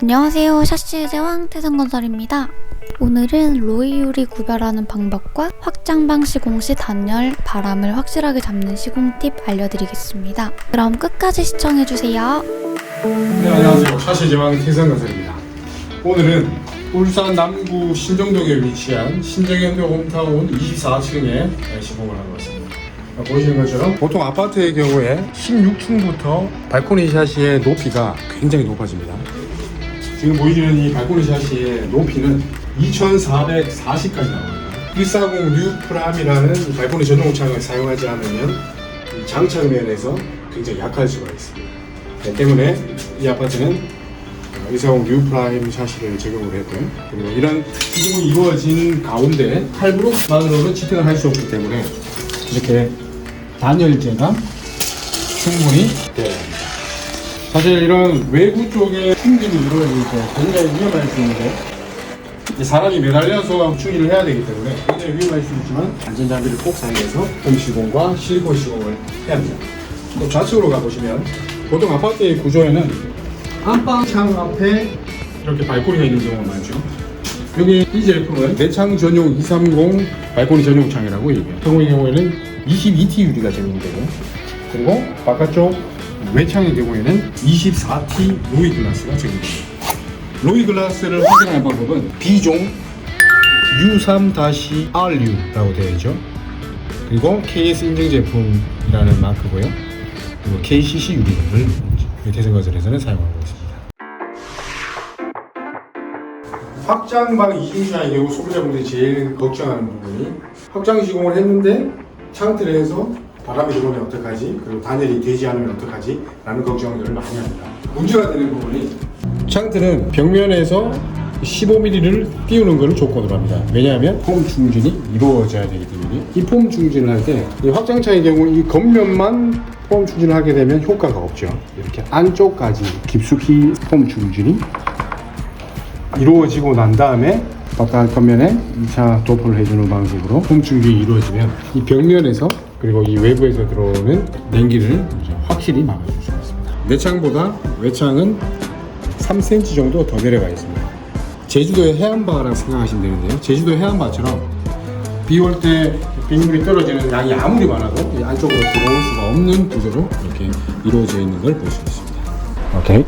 안녕하세요. 샤시의 제왕 태성건설입니다. 오늘은 로이율이 구별하는 방법과 확장방 시공 시 단열, 바람을 확실하게 잡는 시공 팁 알려드리겠습니다. 그럼 끝까지 시청해주세요. 네, 안녕하세요. 차시제왕 태성건설입니다. 오늘은 울산 남구 신정동에 위치한 신정현대 홈타운 24층에 시공을 하고 왔습니다. 보시는 것처럼 보통 아파트의 경우에 16층부터 발코니 샤시의 높이가 굉장히 높아집니다. 지금 보이시는 이 발코니 샤시의 높이는 2440까지 나옵니다. 140 뉴프람이라는 발코니 전용 창을 사용하지 않으면 이 장착면에서 굉장히 약할 수가 있습니다. 네, 때문에 이 아파트는 이사공 뉴프라임 샤시를 적용을 했고요. 그리고 이런 시공이 이루어진 가운데 할부로만으로는 지탱을 할 수 없기 때문에 이렇게 단열재가 충분히 합니다. 사실 이런 외부 쪽에 충진이 이루어질 때 굉장히 위험할 수 있는데 사람이 매달려서 충진을 해야 되기 때문에 굉장히 위험할 수 있지만 안전장비를 꼭 사용해서 홈 시공과 실고 시공을 해야 합니다. 또 좌측으로 가보시면 보통 아파트의 구조에는 안방창 앞에 이렇게 발코니가 있는 경우가 많죠. 여기 이 제품은 내창 전용 230 발코니 전용 창이라고 얘기해요. 경우의 경우에는 22T 유리가 적용이 되고 그리고 바깥쪽 외창의 경우에는 24T 로이 글라스가 적용이 됩니다. 로이 글라스를 확인하는 방법은 B종 U3-RU라고 되어 있죠. 그리고 KS 인증 제품이라는 마크고요. 그리고 KCC 유리를 대생건설에서는 사용하고 있습니다. 확장방 이중샤의 경우 소비자분들이 제일 걱정하는 부분이 확장 시공을 했는데 창틀을 해서 바람이 들어오면 어떡하지? 그리고 단열이 되지 않으면 어떡하지? 라는 걱정들을 많이 합니다. 문제가 되는 부분이 창틀은 벽면에서 15mm를 띄우는 것을 조건으로 합니다. 왜냐하면 폼 충진이 이루어져야 되기 때문에 이폼 충진을 할때이 확장창의 경우 이 겉면만 폼 충진을 하게 되면 효과가 없죠. 이렇게 안쪽까지 깊숙이 폼 충진이 이루어지고 난 다음에 바깥 겉면에 2차 도포를 해주는 방식으로 폼 충진이 이루어지면 이 벽면에서 그리고 이 외부에서 들어오는 냉기를 확실히 막아줄 수가 있습니다. 내창보다 외창은 3cm 정도 더 내려가 있습니다. 제주도의 해안바라고 생각하시면 되는데요. 제주도 해안바처럼 비 올 때 빗물이 떨어지는 양이 아무리 많아도 이 안쪽으로 들어올 수가 없는 구조로 이렇게 이루어져 있는 걸 볼 수 있습니다. 오케이.